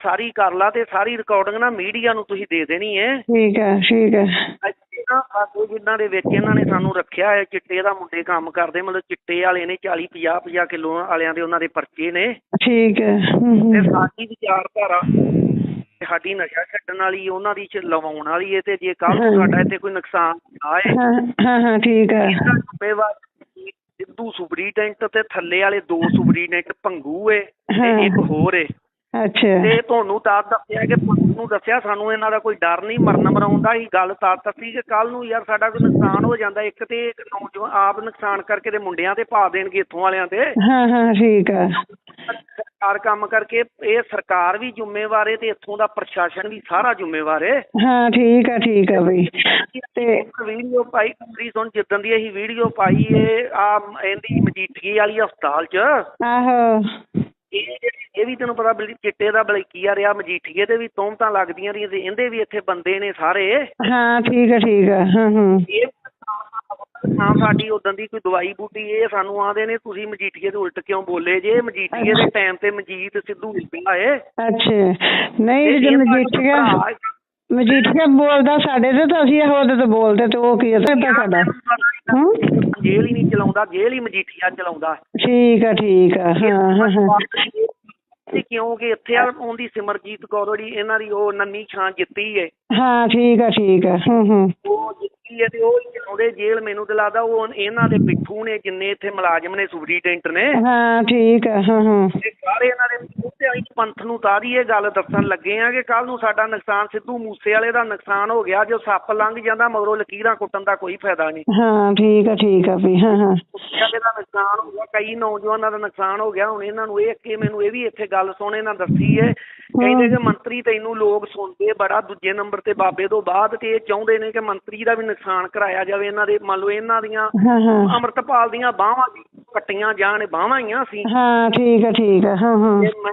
ਸਾਰੀ ਕਰ ਲਾ ਤੇ ਸਾਰੀ ਰਿਕਾਰਡਿੰਗ ਨਾ ਮੀਡੀਆ ਨੂੰ ਤੁਸੀਂ ਦੇ ਦੇਣੀ ਹੈ ਠੀਕ ਹੈ ਠੀਕ ਹੈ ਇੱਥੇ ਨਾ ਸਾਡੇ ਜਿਨ੍ਹਾਂ ਦੇ ਵਿੱਚ ਇਹਨਾਂ ਨੇ ਸਾਨੂੰ ਰੱਖਿਆ ਹੈ ਚਿੱਟੇ ਦਾ ਮੁੰਡੇ ਕੰਮ ਕਰਦੇ ਮਤਲਬ ਚਿੱਟੇ ਵਾਲੇ ਨੇ 40 50 50 ਕਿਲੋ ਵਾਲਿਆਂ ਦੇ ਉਹਨਾਂ ਦੇ ਪਰਚੇ ਨੇ ਠੀਕ ਹੈ ਤੇ। ਸਾਡੀ ਵਿਚਾਰਧਾਰਾ ਸਾਡੀ ਨਸ਼ਾ ਛੱਡਣ ਵਾਲੀ ਉਹਨਾਂ ਦੀ ਚ ਲਵਾਉਣ ਵਾਲੀ ਹੈ ਤੇ ਜੇ ਕੱਲ ਨੂੰ। ਸਾਡਾ ਇੱਥੇ ਕੋਈ ਨੁਕਸਾਨ ਆਏ ਹਾਂ ਹਾਂ ਠੀਕ ਹੈ ਜ਼ਿੰਮੇਵਾਰ ਸਿੱਧੂ ਸੁਪਰੀਡੈਂਟ ਤੇ ਥੱਲੇ ਵਾਲੇ ਦੋ ਸੁਪਰੀਡੈਂਟ ਭੰਗੂ ਏ। ਤੇ ਇੱਕ ਹੋਰ ਏ ਅੱਛਾ। ਤੇ ਤੁਹਾਨੂੰ ਤਾਂ ਦੱਸਿਆ ਕਿ ਤੁਹਾਨੂੰ ਦੱਸਿਆ ਸਾਨੂੰ ਇਹਨਾਂ ਦਾ ਕੋਈ ਡਰ ਨਹੀਂ ਮਰਨ ਮਰਾਉਣ ਦਾ ਹੀ ਗੱਲ ਤਾਂ ਦੱਸੀ ਕਿ ਕੱਲ ਨੂੰ ਯਾਰ ਸਾਡਾ ਕੋਈ ਨੁਕਸਾਨ ਹੋ ਜਾਂਦਾ ਇੱਕ ਤੇ ਇੱਕ ਨੌਜਵਾਨ ਆਪ ਨੁਕਸਾਨ ਕਰਕੇ ਤੇ ਮੁੰਡਿਆਂ ਤੇ ਪਾ ਦੇਣਗੇ ਇੱਥੋਂ ਵਾਲਿਆਂ ਤੇ। ਹਾਂ ਹਾਂ ਠੀਕ ਹੈ ਸਰਕਾਰ ਕੰਮ ਕਰਕੇ ਇਹ ਸਰਕਾਰ ਵੀ ਜ਼ਿੰਮੇਵਾਰ ਹੈ ਤੇ ਇੱਥੋਂ ਦਾ ਪ੍ਰਸ਼ਾਸਨ ਵੀ ਸਾਰਾ ਜ਼ਿੰਮੇਵਾਰ ਹੈ ਹਾਂ ਠੀਕ ਹੈ ਠੀਕ ਹੈ ਬਈ। ਤੇ ਵੀਡੀਓ ਪਾਈ ਕਮਰੀ ਸੁਣ ਜਿੱਦਣ ਦੀ ਅਸੀਂ ਵੀਡੀਓ ਪਾਈ ਏ ਆ ਇਹਦੀ ਮਜੀਠੀ ਵਾਲੀ ਹਸਪਤਾਲ 'ਚ ਆਹੋ। ਇਹ ਇਹ ਵੀ ਤੈਨੂੰ ਪਤਾ ਬਲੀ ਚਿੱਟੇ ਦਾ ਬਲਕੀਆ ਰਿਹਾ ਮਜੀਠੀਏ ਤੇ ਵੀ ਤੋਮਤਾਂ ਲੱਗਦੀਆਂ ਰਹੀਆਂ ਤੇ ਇਹਦੇ ਵੀ ਇੱਥੇ ਬੰਦੇ ਨੇ ਸਾਰੇ। ਹਾਂ ਠੀਕ ਹੈ ਠੀਕ ਹੈ ਹਾਂ ਹਾਂ। ਇਹ ਹਾਂ ਸਾਡੀ ਉਦੋਂ ਦੀ ਕੋਈ ਦਵਾਈ ਬੂਟੀ ਇਹ ਸਾਨੂੰ ਆਂਦੇ ਨੇ ਤੁਸੀਂ ਮਜੀਠੀਏ ਦੇ ਉਲਟ ਕਿਉਂ ਬੋਲੇ ਜੇ? ਮਜੀਠੀਏ ਦੇ ਟਾਈਮ ਤੇ ਮਜੀਤ ਸਿੱਧੂ ਪਿਆ ਏ ਅੱਛਾ। ਨਹੀਂ ਇਹ ਜੇ ਮਜੀਠੀਆ ਮਜੀਠੀਆ ਬੋਲਦਾ ਸਾਡੇ ਤੇ ਤਾਂ ਅਸੀਂ ਉਹਦੇ ਤੇ ਬੋਲਦੇ ਤੇ ਉਹ ਕੀ ਹੈ ਤਾਂ ਸਾਡਾ ਹੂੰ? ਜੇਲ੍ਹ ਹੀ ਨਹੀਂ ਚਲਾਉਂਦਾ ਜੇਲ੍ਹ ਹੀ ਮਜੀਠੀਆ ਚਲਾਉਂਦਾ। ਠੀਕ ਹੈ ਠੀਕ ਹਾਂ ਹਾਂ ਹਾਂ। ਤੇ ਕਿਉਂਕਿ ਇੱਥੇ ਆ ਆਉਂਦੀ ਸਿਮਰਜੀਤ ਕੌਰ ਜਿਹੜੀ ਇਹਨਾਂ ਦੀ ਉਹ ਨੰਨੀ ਛਾਂ ਜਿੱਤੀ ਏ। ਹਾਂ ਠੀਕ ਹੈ ਠੀਕ ਹੈ ਹੂੰ ਹੂੰ। ਉਹ ਜਿੱਤੀ ਏ ਤੇ ਉਹ ਹੀ ਚਲਾਉਂਦੇ ਜੇਲ੍ਹ ਮੈਨੂੰ ਤੇ ਲੱਗਦਾ ਉਹ ਇਹਨਾਂ ਦੇ ਪਿੱਠੂ ਨੇ ਜਿੰਨੇ ਇੱਥੇ ਮੁਲਾਜ਼ਮ ਨੇ ਸੁਪਰੀਡੈਂਟ ਨੇ। ਹਾਂ ਠੀਕ ਹੈ ਹਾਂ ਹਾਂ। ਤੇ ਸਾਰੇ ਇਹਨਾਂ ਦੇ ਆਈ ਪੰਥ ਨੂੰ ਤਾਰੀ ਇਹ ਗੱਲ ਦੱਸਣ ਲੱਗੇ ਆ ਕਿ ਕੱਲ ਨੂੰ ਸਾਡਾ ਨੁਕਸਾਨ ਸਿੱਧੂ ਮੂਸੇ ਵਾਲੇ ਦਾ ਨੁਕਸਾਨ ਹੋ ਗਿਆ ਜੋ ਸੱਪ ਲੰਘ ਜਾਂਦਾ ਮਗਰੋਂ ਲਕੀਰਾਂ ਕੁੱਟਣ ਦਾ ਕੋਈ ਫਾਇਦਾ ਨਹੀਂ। ਹਾਂ ਠੀਕ ਹੈ ਠੀਕ ਹੈ ਵੀ ਹਾਂ ਹਾਂ। ਵਾਲੇ ਦਾ ਨੁਕਸਾਨ ਹੋ ਗਿਆ ਕਈ ਨੌਜਵਾਨਾਂ ਦਾ ਨੁਕਸਾਨ ਹੋ ਗਿਆ ਹੁਣ ਇਹਨਾਂ ਨੂੰ ਇਹ ਕਿ ਮੈਨੂੰ ਇਹ ਵੀ ਇੱਥੇ ਗੱਲ ਸੁਣ ਇਹਨਾਂ ਦੱਸੀ ਏ। ਕਹਿੰਦੇ ਕਿ ਮੰਤਰੀ ਤੈਨੂੰ ਲੋਕ ਸੁਣਦੇ ਬੜਾ ਦੂਜੇ ਨੰਬਰ ਤੇ ਬਾਬੇ ਤੋਂ ਬਾਅਦ ਤੇ ਇਹ ਚਾਹੁੰਦੇ ਨੇ ਕਿ ਮੰਤਰੀ ਦਾ ਵੀ ਨੁਕਸਾਨ ਕਰਾਇਆ ਜਾਵੇ ਇਹਨਾਂ ਦੇ ਮੰਨ ਲਓ ਇਹਨਾਂ ਦੀਆਂ ਅੰਮ੍ਰਿਤਪਾਲ ਦੀਆਂ ਬਾਹਾਂ ਵੀ ਕੱਟੀਆਂ ਜਾਣ ਬਾਹਾਂ ਹੀ ਆ ਸੀ। ਹਾਂ ਠੀਕ ਹੈ ਠੀਕ ਹੈ ਹਾਂ ਹਾਂ। ਤੇ ਮੈਂ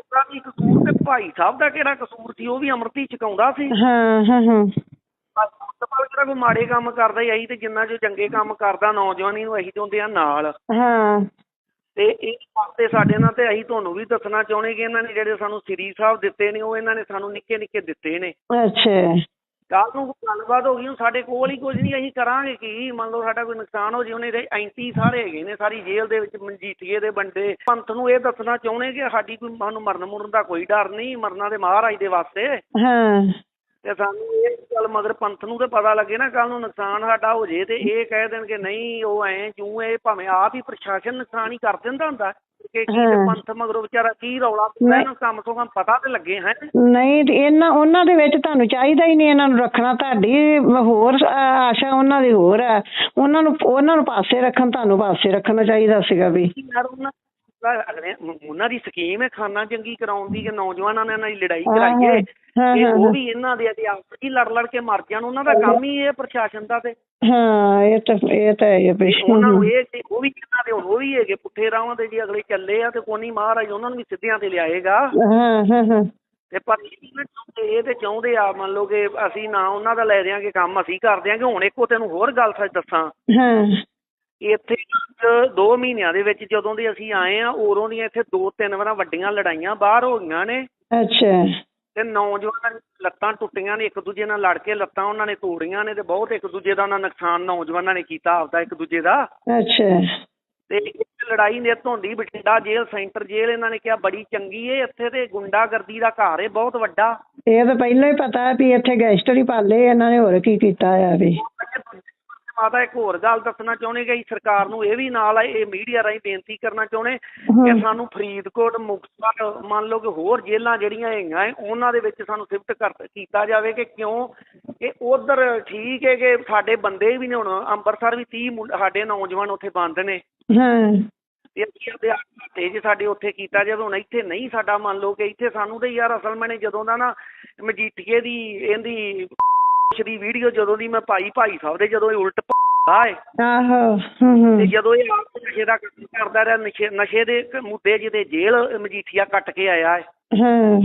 ਤੇਰਾ ਵੀ ਕਸੂਰ ਤੇ ਭਾਈ ਸਾਹਿਬ ਦਾ ਕਿਹੜਾ ਕਸੂਰ ਸੀ ਉਹ ਵੀ ਅੰਮ੍ਰਿਤ ਹੀ ਛਕਾਉਂਦਾ ਸੀ। ਹਾਂ ਹਾਂ ਹਾਂ। ਸਪਾਲ ਜਿਹੜਾ ਕੋਈ ਮਾੜੇ ਕੰਮ ਕਰਦਾ ਹੀ ਤੇ ਜਿੰਨਾ ਜੋ ਚੰਗੇ ਕੰਮ ਕਰਦਾ ਨੌਜਵਾਨੀ ਨੂੰ ਅਸੀਂ ਤੇ ਹੁੰਦੇ ਆ ਨਾਲ। ਹਾਂ। ਤੇ ਇਹ ਵਾਸਤੇ ਸਾਡੇ ਨਾਲ ਤੇ ਅਸੀਂ ਤੁਹਾਨੂੰ ਵੀ ਦੱਸਣਾ ਚਾਹੁੰਦੇ ਕਿ ਇਹਨਾਂ ਨੇ ਜਿਹੜੇ ਸਾਨੂੰ ਸ੍ਰੀ ਸਾਹਿਬ ਦਿੱਤੇ ਨੇ ਉਹ ਇਹਨਾਂ ਨੇ ਸਾਨੂੰ ਨਿੱਕੇ ਨਿੱਕੇ ਦਿੱਤੇ ਨੇ। ਅੱਛਾ। ਕੱਲ ਨੂੰ ਕੋਈ ਗੱਲਬਾਤ ਹੋ ਗਈ ਹੁਣ ਸਾਡੇ ਕੋਲ ਹੀ ਕੁਝ ਨਹੀਂ ਅਸੀਂ ਕਰਾਂਗੇ ਕੀ? ਮੰਨ ਲਓ ਸਾਡਾ ਕੋਈ ਨੁਕਸਾਨ ਹੋ ਜੇ ਉਹਨੇ ਦੇ ਐਂਟੀ ਸਾਰੇ ਹੈਗੇ ਨੇ ਸਾਰੀ ਜੇਲ੍ਹ ਦੇ ਵਿੱਚ ਮਨਜੀਠੀਏ ਦੇ ਬੰਦੇ। ਪੰਥ ਨੂੰ ਇਹ ਦੱਸਣਾ ਚਾਹੁੰਦੇ ਕਿ ਸਾਡੀ ਕੋਈ ਸਾਨੂੰ ਮਰਨ ਮੁਰਨ ਦਾ ਕੋਈ ਡਰ ਨਹੀਂ ਮਰਨਾ ਦੇ ਮਹਾਰਾਜ ਦੇ ਵਾਸਤੇ। ਹਾਂ। ਤੇ ਸਾਨੂੰ ਇਹ ਗੱਲ ਮਗਰ ਪੰਥ ਨੂੰ ਤੇ ਪਤਾ ਲੱਗੇ ਨਾ ਕੱਲ ਨੂੰ ਨੁਕਸਾਨ ਸਾਡਾ ਹੋ ਜੇ ਤੇ ਇਹ ਕਹਿ ਦੇਣ ਕਿ ਨਹੀਂ ਉਹ ਐ ਕਿਉਂ ਇਹ ਭਾਵੇਂ ਆਪ ਹੀ ਪ੍ਰਸ਼ਾਸਨ ਨੁਕਸਾਨ ਹੀ ਕਰ ਦਿੰਦਾ ਹੁੰਦਾ। ਕਿ ਕੀ ਤੇ। ਪੰਥ ਮਗਰੋਂ ਵਿਚਾਰਾ ਕੀ ਰੌਲਾ ਪਾਉਂਦਾ ਇਹਨੂੰ ਕੰਮ ਤੋਂ ਕੰਮ ਪਤਾ ਤੇ ਲੱਗੇ ਹੈ। ਨਹੀਂ ਇਹਨਾਂ ਉਹਨਾਂ ਦੇ ਵਿੱਚ ਤੁਹਾਨੂੰ ਚਾਹੀਦਾ ਹੀ ਨਹੀਂ ਇਹਨਾਂ ਨੂੰ ਰੱਖਣਾ ਤੁਹਾਡੀ ਹੋਰ ਆਸ਼ਾ ਉਹਨਾਂ ਦੀ ਹੋਰ ਹੈ। ਉਹਨਾਂ ਨੂੰ ਉਹਨਾਂ ਨੂੰ ਪਾਸੇ ਰੱਖਣ ਤੁਹਾਨੂੰ ਪਾਸੇ ਰੱਖਣਾ ਚਾਹੀਦਾ ਸੀਗਾ ਵੀ। ਯਾਰ ਉਹਨਾਂ ਅਗਲੇ ਉਹਨਾਂ ਦੀ ਸਕੀਮ ਹੈ ਖਾਨਾ ਜੰਗੀ ਕਰਾਉਣ ਦੀ ਕਿ ਨੌਜਵਾਨਾਂ ਨਾਲ ਇਹਨਾਂ ਦੀ ਲੜਾਈ ਕਰਾਈਏ ਹਾਂ, ਤੇ ਹਾਂ, ਉਹ। ਵੀ ਇਹਨਾਂ ਦੇ ਆਪਸ ਹੀ ਲੜ ਲੜ ਕੇ ਮਰ ਜਾਣ। ਉਹਨਾਂ ਦਾ ਕੰਮ ਹੀ ਇਹ ਪ੍ਰਸ਼ਾਸਨ ਦਾ ਤੇ। ਹਾਂ ਇਹ ਤਾਂ ਇਹ ਤਾਂ ਹੈ ਹੀ ਆ ਵੀ ਉਹਨਾਂ ਨੂੰ ਇਹ ਕਿ ਉਹ ਵੀ ਇਹਨਾਂ ਦੇ ਹੁਣ ਉਹ ਵੀ ਹੈਗੇ ਪੁੱਠੇ ਰਾਹਾਂ ਤੇ ਜੀ ਅਗਲੇ ਚੱਲੇ ਆ ਤੇ ਕੋਨੀ ਮਹਾਰਾਜ ਉਹਨਾਂ ਨੂੰ ਵੀ ਸਿੱਧਿਆਂ ਤੇ ਲਿਆਏਗਾ। ਹਾਂ ਹਾਂ ਹਾਂ। ਤੇ ਪਰ ਇਹ ਨੀ ਨਾ ਇਹ ਤੇ ਚਾਹੁੰਦੇ ਆ ਮੰਨ ਲਓ ਕਿ ਅਸੀਂ ਨਾ ਉਹਨਾਂ ਦਾ ਲੈ ਦਿਆਂਗੇ ਕੰਮ ਅਸੀਂ ਕਰ ਦਿਆਂਗੇ। ਹੁਣ ਇੱਕੋ ਤੈਨੂੰ ਹੋਰ ਗੱਲ ਸੱਚ ਦੱਸਾਂ। ਹਾਂ। ਇੱਥੇ 2 ਮਹੀਨਿਆਂ ਦੇ ਵਿੱਚ ਜਦੋਂ ਦੀ ਅਸੀਂ ਆਏ ਆ ਉਰੋਂ ਦੀਆਂ ਇੱਥੇ ਦੋ ਤਿੰਨ ਵਾਰਾਂ ਵੱਡੀਆਂ ਲੜਾਈਆਂ ਬਾਹਰ ਹੋ ਗਈਆਂ ਨੇ। ਅੱਛਾ। ਤੇ ਨੌਜਵਾਨਾਂ ਦੀਆਂ ਲੱਤਾਂ ਟੁੱਟੀਆਂ ਨੇ ਇੱਕ ਦੂਜੇ ਨਾਲ ਲੜ ਕੇ ਲੱਤਾਂ ਉਹਨਾਂ ਨੇ ਤੋੜੀਆਂ ਨੇ ਤੇ ਬਹੁਤ ਇੱਕ ਦੂਜੇ ਦਾ ਉਹਨਾਂ ਨੁਕਸਾਨ ਨੌਜਵਾਨਾਂ ਨੇ ਕੀਤਾ ਆਪਦਾ ਇੱਕ ਦੂਜੇ ਦਾ। ਅੱਛਾ। ਤੇ ਇੱਕ ਲੜਾਈ ਨਿੱਤ ਹੁੰਦੀ ਬਠਿੰਡਾ ਜੇਲ੍ਹ ਸੈਂਟਰ ਜੇਲ੍ਹ ਇਹਨਾਂ ਨੇ ਕਿਹਾ ਬੜੀ ਚੰਗੀ ਏ ਇੱਥੇ ਤੇ ਗੁੰਡਾਗਰਦੀ ਦਾ ਘਰ ਏ ਬਹੁਤ ਵੱਡਾ। ਇਹ ਤਾਂ ਪਹਿਲਾਂ ਹੀ ਪਤਾ ਹੈ ਵੀ ਇੱਥੇ ਗੈਂਗਸਟਰ ਹੀ ਪਾਲੇ ਇਹਨਾਂ ਨੇ ਹੋਰ ਕੀ ਕੀਤਾ ਆ ਵੀ। ਮਾਤਾ ਇੱਕ ਹੋਰ ਗੱਲ ਦੱਸਣਾ ਚਾਹੁੰਦੇ ਕਿ ਸਰਕਾਰ ਨੂੰ ਇਹ ਵੀ ਨਾਲ ਇਹ ਮੀਡੀਆ ਰਾਹੀਂ ਬੇਨਤੀ ਕਰਨਾ ਚਾਹੁੰਦੇ। ਕਿ ਸਾਨੂੰ ਫਰੀਦਕੋਟ ਮੁਕਤਸਰ ਮੰਨ ਲਓ ਕਿ ਹੋਰ ਜੇਲ੍ਹਾਂ ਜਿਹੜੀਆਂ ਹੈਗੀਆਂ ਉਹਨਾਂ ਦੇ ਵਿੱਚ ਸਾਨੂੰ ਸ਼ਿਫਟ ਕਰ ਕੀਤਾ ਜਾਵੇ ਕਿ ਕਿਉਂ? ਕਿ ਉਧਰ ਠੀਕ ਹੈ ਕਿ ਸਾਡੇ ਬੰਦੇ ਵੀ ਨੇ ਹੁਣ ਅੰਮ੍ਰਿਤਸਰ ਵੀ 30 ਮੁੰ- ਸਾਡੇ ਨੌਜਵਾਨ ਉੱਥੇ ਬੰਦ ਨੇ। ਹਾਂ। ਤੇ ਜੇ ਸਾਡੇ ਉੱਥੇ ਕੀਤਾ ਜਾਵੇ ਹੁਣ ਇੱਥੇ ਨਹੀਂ ਸਾਡਾ ਮੰਨ ਲਓ ਕਿ ਇੱਥੇ ਸਾਨੂੰ ਤੇ ਯਾਰ ਅਸਲ ਮੈਨੇ ਜਦੋਂ ਦਾ ਨਾ ਮਜੀਠੀਏ ਦੀ ਇਹਦੀ ਦੀ ਵੀਡੀਓ ਜਦੋਂ ਦੀ ਮੈਂ ਪਾਈ ਭਾਈ ਸਾਹਿਬ ਦੇ ਜਦੋਂ ਇਹ ਉਲਟ ਪ***ਆ ਏ ਆਹੋ ਹੂੰ ਹੂੰ। ਤੇ ਜਦੋਂ ਇਹ ਆਪ ਨਸ਼ੇ ਦਾ ਕੰਮ ਕਰਦਾ ਰਿਹਾ ਨਸ਼ੇ ਨਸ਼ੇ ਦੇ ਇੱਕ ਮੁੱਦੇ ਜਿਹਦੇ ਜੇਲ੍ਹ ਮਜੀਠੀਆ ਕੱਟ ਕੇ ਆਇਆ ਏ। ਹਾਂ।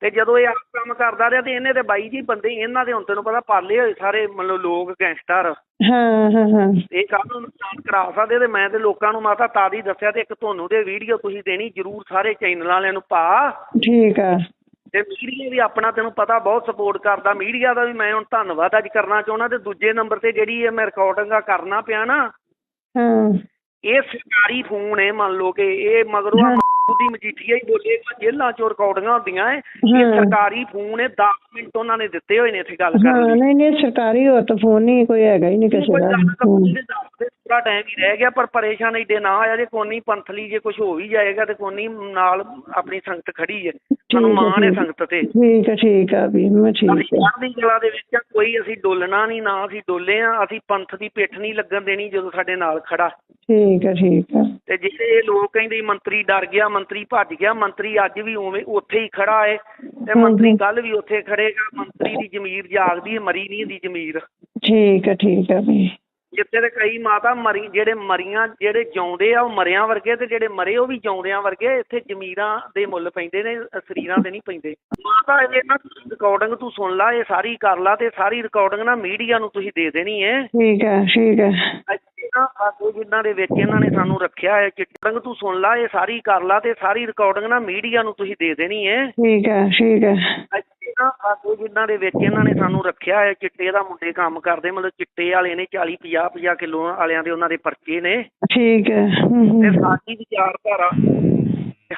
ਤੇ ਜਦੋਂ ਇਹ ਆਪ ਕੰਮ ਕਰਦਾ ਰਿਹਾ ਤੇ ਇਹਨੇ ਤੇ ਬਾਈ ਜੀ ਬੰਦੇ ਇਹਨਾਂ ਦੇ ਹੁਣ ਤੈਨੂੰ ਪਤਾ ਪਾਲੇ ਹੋਏ ਸਾਰੇ ਮਤਲਬ ਲੋਕ ਗੈਂਗਸਟਰ। ਹਾਂ ਹਾਂ ਹਾਂ। ਇਹ ਕੱਲ ਨੂੰ ਨੁਕਸਾਨ ਕਰਾ ਸਕਦੇ ਤੇ ਮੈਂ ਤੇ ਲੋਕਾਂ ਨੂੰ ਮਾਤਾ ਤਾਂ ਹੀ ਦੱਸਿਆ ਤੇ ਇੱਕ ਤੁਹਾਨੂੰ ਤੇ ਵੀਡੀਓ ਤੁਸੀਂ ਦੇਣੀ ਜ਼ਰੂਰ ਸਾਰੇ ਚੈਨਲ ਵਾਲਿਆਂ ਨੂੰ ਪਾ। ਠੀਕ ਆ। ਤੇ ਮੀਡੀਆ ਵੀ ਆਪਣਾ ਤੈਨੂੰ ਪਤਾ ਬਹੁਤ ਸਪੋਰਟ ਕਰਦਾ। ਮੀਡੀਆ ਦਾ ਵੀ ਮੈਂ ਹੁਣ ਧੰਨਵਾਦ ਅੱਜ ਕਰਨਾ ਚਾਹੁੰਦਾ ਤੇ ਦੂਜੇ ਨੰਬਰ ਤੇ ਜਿਹੜੀ ਇਹ ਮੈਂ ਰਿਕਾਰਡਿੰਗਾਂ ਕਰਨਾ ਪਿਆ ਨਾ ਹਾਂ। ਇਹ ਸਰਕਾਰੀ ਫੋਨ ਹੈ ਮੰਨ ਲਓ ਕਿ ਇਹ ਮਗਰੋਂ। ਦੀ ਮਜੀਠੀਆ ਹੀ ਬੋਲੇ ਜੇਲ੍ਹਾਂ ਚੋਂ ਰਿਕਾਰਡਿੰਗਾਂ ਹੁੰਦੀਆਂ ਏ। ਇਹ। ਸਰਕਾਰੀ ਫੋਨ ਹੈ 10 ਮਿੰਟ ਉਹਨਾਂ ਨੇ ਦਿੱਤੇ ਹੋਏ ਨੇ ਇੱਥੇ ਗੱਲ ਕਰਨ ਲਈ। ਨਹੀਂ ਨਹੀਂ ਸਰਕਾਰੀ ਹੋ ਤਾਂ ਫੋਨ ਨਹੀਂ ਕੋਈ ਹੈਗਾ ਹੀ ਨਹੀਂ ਕਿਸੇ ਦਾ। ਹੂੰ। ਥੋੜਾ ਟਾਈਮ ਹੀ ਰਹਿ ਗਿਆ ਪਰ ਪਰੇਸ਼ਾਨ ਏਡੇ ਨਾ ਆਇਆ ਜੇ ਕੋਨੀ ਪੰਥਲੀ ਜੇ ਕੁਝ ਹੋ ਵੀ ਜਾਏਗਾ ਤੇ ਕੋਨੀ ਨਾਲ ਆਪਣੀ ਸੰਗਤ ਖੜੀ ਹੈ ਸਾਨੂੰ ਹੈ, ਮਾਣ ਹੈ। ਸੰਗਤ ਤੇ ਠੀਕ ਹੈ ਠੀਕ ਆ ਵੀ ਮੈਂ ਠੀਕ ਹੈ ਚੜ੍ਹਦੀ ਕਲਾ ਦੇ ਵਿੱਚ ਆ, ਕੋਈ ਅਸੀਂ ਡੋਲਣਾ ਨਹੀਂ ਨਾ ਅਸੀਂ ਡੋਲੇ ਆ ਅਸੀਂ ਪੰਥ ਦੀ ਪਿੱਠ ਨਹੀਂ ਲੱਗਣ ਦੇਣੀ ਜਦੋਂ ਸਾਡੇ ਨਾਲ ਖੜਾ ਠੀਕ ਹੈ ਠੀਕ ਆ ਤੇ ਜਿਹੜੇ ਇਹ ਲੋਕ ਕਹਿੰਦੇ ਮੰਤਰੀ ਡਰ ਗਿਆ ਮੰਤਰੀ ਭੱਜ ਗਿਆ ਮੰਤਰੀ ਅੱਜ ਵੀ ਉਵੇਂ ਉੱਥੇ ਹੀ ਖੜਾ ਏ ਤੇ ਮੰਤਰੀ। ਕੱਲ ਵੀ ਉੱਥੇ ਖੜੇਗਾ ਮੰਤਰੀ ਦੀ ਜ਼ਮੀਰ ਜਾਗਦੀ ਹੈ ਮਰੀ ਨਹੀਂ ਦੀ ਜ਼ਮੀਰ ਠੀਕ ਹੈ ਠੀਕ ਆ ਵੀ ਜਿੱਥੇ ਤੇ ਕਈ ਮਾਤਾ ਮਰੀ ਜਿਹੜੇ ਮਰੀਆਂ ਜਿਹੜੇ ਜਿਉਂਦੇ ਆ ਉਹ ਮਰਿਆਂ ਵਰਗੇ ਤੇ ਜਿਹੜੇ ਮਰੇ ਉਹ ਵੀ ਜਿਉਂਦਿਆਂ ਵਰਗੇ ਇੱਥੇ ਜ਼ਮੀਰਾਂ ਦੇ ਮੁੱਲ ਪੈਂਦੇ ਨੇ ਸਰੀਰਾਂ ਦੇ ਨਹੀਂ ਪੈਂਦੇ। ਮਾਤਾ ਇਹ ਨਾ ਰਿਕਾਰਡਿੰਗ ਤੂੰ ਸੁਣ ਲਾ ਇਹ ਸਾਰੀ ਕਰ ਲਾ ਤੇ ਸਾਰੀ ਰਿਕਾਰਡਿੰਗ ਨਾ ਮੀਡੀਆ ਨੂੰ ਤੁਸੀਂ ਦੇ ਦੇਣੀ ਹੈ ਠੀਕ ਹੈ ਠੀਕ ਹੈ। ਨਾ ਜਿਨ੍ਹਾਂ ਦੇ ਵਿੱਚ ਇਹਨਾਂ ਨੇ ਸਾਨੂੰ ਰੱਖਿਆ ਹੈ ਚਿੱਟੰਗ ਤੂੰ ਸੁਣ ਲਾ ਇਹ ਸਾਰੀ ਕਰ ਲਾ ਤੇ ਸਾਰੀ ਰਿਕਾਰਡਿੰਗ ਨਾ ਮੀਡੀਆ ਨੂੰ ਤੁਸੀਂ ਦੇ ਦੇਣੀ ਹੈ ਠੀਕ ਹੈ ਠੀਕ ਹੈ। ਇੱਥੇ ਨਾ ਸਾਡੇ ਜਿਨ੍ਹਾਂ ਦੇ ਵਿੱਚ ਇਹਨਾਂ ਨੇ ਸਾਨੂੰ ਰੱਖਿਆ ਹੈ ਚਿੱਟੇ ਦਾ ਮੁੰਡੇ ਕੰਮ ਕਰਦੇ ਮਤਲਬ ਚਿੱਟੇ ਵਾਲੇ ਨੇ 40 50 50 ਕਿਲੋ ਵਾਲਿਆਂ ਦੇ ਉਹਨਾਂ ਦੇ ਪਰਚੇ ਨੇ ਠੀਕ ਹੈ ਤੇ। ਸਾਡੀ ਵਿਚਾਰਧਾਰਾ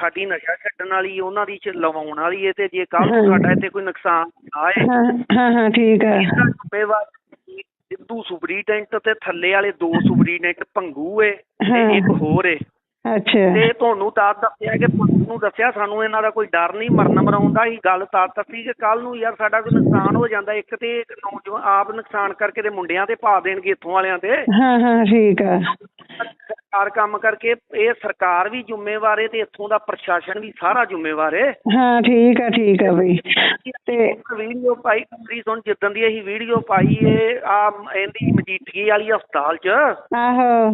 ਸਾਡੀ ਨਸ਼ਾ ਛੱਡਣ ਵਾਲੀ ਉਹਨਾਂ ਦੀ ਚ ਲਵਾਉਣ ਵਾਲੀ ਹੈ ਤੇ ਜੇ ਕੱਲ ਨੂੰ। ਸਾਡਾ ਇੱਥੇ ਕੋਈ ਨੁਕਸਾਨ ਆਏ ਹਾਂ ਹਾਂ ਠੀਕ ਹੈ ਜ਼ਿੰਮੇਵਾਰ ਸਿੱਧੂ ਸੁਪਰੀਟੈਂਟ ਤੇ ਥੱਲੇ ਵਾਲੇ ਦੋ ਸੁਪਰੀਟੈਂਟ ਭੰਗੂ ਏ। ਤੇ ਇੱਕ ਹੋਰ ਏ ਅੱਛਾ। ਤੇ ਤੁਹਾਨੂੰ ਤਾਂ ਦੱਸਿਆ ਕਿ ਪੁਲਿਸ ਨੂੰ ਦੱਸਿਆ ਸਾਨੂੰ ਇਹਨਾਂ ਦਾ ਕੋਈ ਡਰ ਨਹੀਂ ਮਰਨ ਮਰਾਉਣ ਦਾ ਹੀ ਗੱਲ ਤਾਂ ਦੱਸੀ ਕਿ ਕੱਲ ਨੂੰ ਯਾਰ ਸਾਡਾ ਕੋਈ ਨੁਕਸਾਨ ਹੋ ਜਾਂਦਾ ਇੱਕ ਤੇ ਇੱਕ ਨੌਜਵਾਨ ਆਪ ਨੁਕਸਾਨ ਕਰਕੇ ਤੇ ਮੁੰਡਿਆਂ ਤੇ ਪਾ ਦੇਣਗੇ ਇੱਥੋਂ ਵਾਲਿਆਂ ਤੇ। ਹਾਂ ਹਾਂ ਠੀਕ ਹੈ ਸਰਕਾਰ ਕੰਮ ਕਰਕੇ ਇਹ ਸਰਕਾਰ ਵੀ ਜ਼ਿੰਮੇਵਾਰ ਹੈ ਤੇ ਇੱਥੋਂ ਦਾ ਪ੍ਰਸ਼ਾਸਨ ਵੀ ਸਾਰਾ ਜ਼ਿੰਮੇਵਾਰ ਹੈ ਹਾਂ ਠੀਕ ਹੈ ਠੀਕ ਹੈ ਬਈ। ਤੇ ਵੀਡੀਓ ਪਾਈ ਕਰੀ ਸੁਣ ਜਿੱਦਣ ਦੀ ਅਸੀਂ ਵੀਡੀਓ ਪਾਈ ਏ ਆ ਇਹਦੀ ਮਜੀਠੀ ਵਾਲੀ ਹਸਪਤਾਲ 'ਚ ਆਹੋ।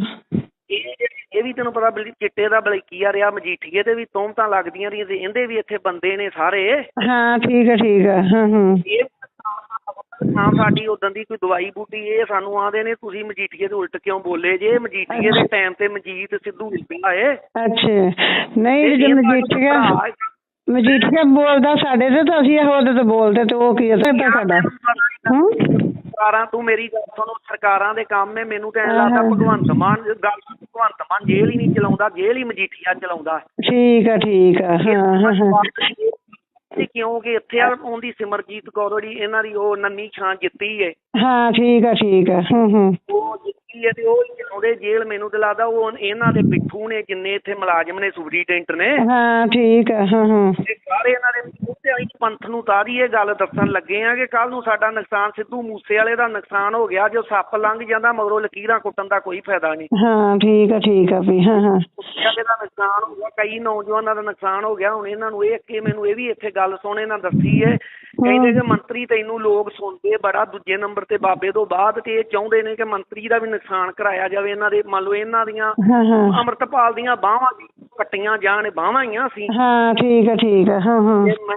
ਇਹ ਇਹ ਵੀ ਤੈਨੂੰ ਪਤਾ ਬਲੀ ਚਿੱਟੇ ਦਾ ਬਲਕੀਆ ਰਿਹਾ ਮਜੀਠੀਏ ਤੇ ਵੀ ਤੋਮਤਾਂ ਲੱਗਦੀਆਂ ਰਹੀਆਂ ਤੇ ਇਹਦੇ ਵੀ ਇੱਥੇ ਬੰਦੇ ਨੇ ਸਾਰੇ। ਹਾਂ ਠੀਕ ਹੈ ਠੀਕ ਹੈ ਹਾਂ ਹਾਂ। ਇਹ ਹਾਂ ਸਾਡੀ ਉਦੋਂ ਦੀ ਕੋਈ ਦਵਾਈ ਬੂਟੀ ਇਹ ਸਾਨੂੰ ਆਂਦੇ ਨੇ ਤੁਸੀਂ ਮਜੀਠੀਏ ਦੇ ਉਲਟ ਕਿਉਂ ਬੋਲੇ? ਜੇ ਮਜੀਠੀਏ ਦੇ ਟਾਈਮ ਤੇ ਮਜੀਤ ਸਿੱਧੂ ਲਿਖਿਆ ਏ ਅੱਛਾ। ਨਹੀਂ ਜੇ ਮਜੀਠੀਆ। ਮਜੀਠੀਆ ਬੋਲਦਾ ਸਾਡੇ ਤੇ ਤਾਂ ਅਸੀਂ ਉਹਦੇ ਤੇ ਬੋਲਦੇ ਤੇ ਉਹ ਕੀ ਹੈ ਸਾਡਾ ਹੂੰ? ਸਰਕਾਰਾਂ ਤੂੰ ਮੇਰੀ ਗੱਲ ਸੁਣੋ ਸਰਕਾਰਾਂ ਦੇ ਕੰਮ ਹੈ ਮੈਨੂੰ ਤਾਂ ਐਂ ਲੱਗਦਾ। ਭਗਵੰਤ ਮਾਨ ਗੱਲ ਭਗਵੰਤ ਮਾਨ ਜੇਲ੍ਹ ਹੀ ਨਹੀਂ ਚਲਾਉਂਦਾ ਜੇਲ੍ਹ ਹੀ ਮਜੀਠੀਆ ਚਲਾਉਂਦਾ। ਠੀਕ ਹੈ ਠੀਕ ਹੈ ਹਾਂ ਹਾਂ ਹਾਂ। ਤੇ ਕਿਉਂਕਿ ਇੱਥੇ ਆ ਉਹਦੀ ਸਿਮਰਜੀਤ ਕੌਰ ਜਿਹੜੀ ਇਹਨਾਂ ਦੀ ਉਹ ਨੰਨੀ ਛਾਂ ਜਿੱਤੀ ਏ। ਹਾਂ ਠੀਕ ਹੈ ਠੀਕ ਹੈ ਹੂੰ ਹੂੰ। ਉਹ ਜਿੱਤੀ ਏ ਤੇ ਉਹ ਚਲਾਉਂਦੇ ਜੇਲ੍ਹ ਮੈਨੂੰ ਤੇ ਲੱਗਦਾ ਉਹ ਇਹਨਾਂ ਦੇ ਪਿੱਠੂ ਨੇ ਜਿੰਨੇ ਇੱਥੇ ਮੁਲਾਜ਼ਮ ਨੇ ਸੁਪਰੀਟੈਂਟ ਨੇ। ਹਾਂ ਠੀਕ ਹੈ ਹਾਂ। ਹਾਂ ਸਾਰੇ ਇਹਨਾਂ ਦੇ ਅਸੀਂ ਪੰਥ ਨੂੰ ਤਾਰੀ ਇਹ ਗੱਲ ਦੱਸਣ ਲੱਗੇ ਆ ਕਿ ਕੱਲ ਨੂੰ ਸਾਡਾ ਨੁਕਸਾਨ ਸਿੱਧੂ ਮੂਸੇ ਵਾਲੇ ਦਾ ਨੁਕਸਾਨ ਹੋ ਗਿਆ ਜੋ ਸੱਪ ਲੰਘ ਜਾਂਦਾ ਮਗਰੋਂ ਲਕੀਰਾਂ ਕੁੱਟਣ ਦਾ ਕੋਈ ਫਾਇਦਾ ਨਹੀਂ। ਹਾਂ ਠੀਕ ਹੈ ਠੀਕ ਹੈ ਵੀ ਹਾਂ ਹਾਂ। ਕਿਸੇ ਦਾ ਨੁਕਸਾਨ ਹੋ ਗਿਆ ਕਈ ਨੌਜਵਾਨਾਂ ਦਾ ਨੁਕਸਾਨ ਹੋ ਗਿਆ ਹੁਣ ਇਹਨਾਂ ਨੂੰ ਇਹ ਕਿ ਮੈਨੂੰ ਇਹ ਵੀ ਇੱਥੇ ਗੱਲ ਸੁਣ ਇਹਨਾਂ ਦੱਸੀ ਏ ਕਹਿੰਦੇ ਕਿ ਮੰਤਰੀ ਤੈਨੂੰ ਲੋਕ ਸੁਣਦੇ ਬੜਾ ਦੂਜੇ ਨੰਬਰ ਤੇ ਬਾਬੇ ਤੋਂ ਬਾਅਦ ਤੇ ਇਹ ਚਾਹੁੰਦੇ ਨੇ ਕਿ ਮੰਤਰੀ ਦਾ ਵੀ ਨੁਕਸਾਨ ਕਰਾਇਆ ਜਾਵੇ ਇਹਨਾਂ ਦੇ ਮੰਨ ਲਓ ਇਹਨਾਂ ਦੀਆਂ ਅੰਮ੍ਰਿਤਪਾਲ ਦੀਆਂ ਬਾਹਾਂ ਕੱਟੀਆਂ ਜਾਣ ਬਾਹਾਂ ਹੀ ਆ ਸੀ ਹਾਂ ਠੀਕ ਹੈ ਠੀਕ ਹੈ ਹਾਂ। ਹਾਂ ਮੈਂ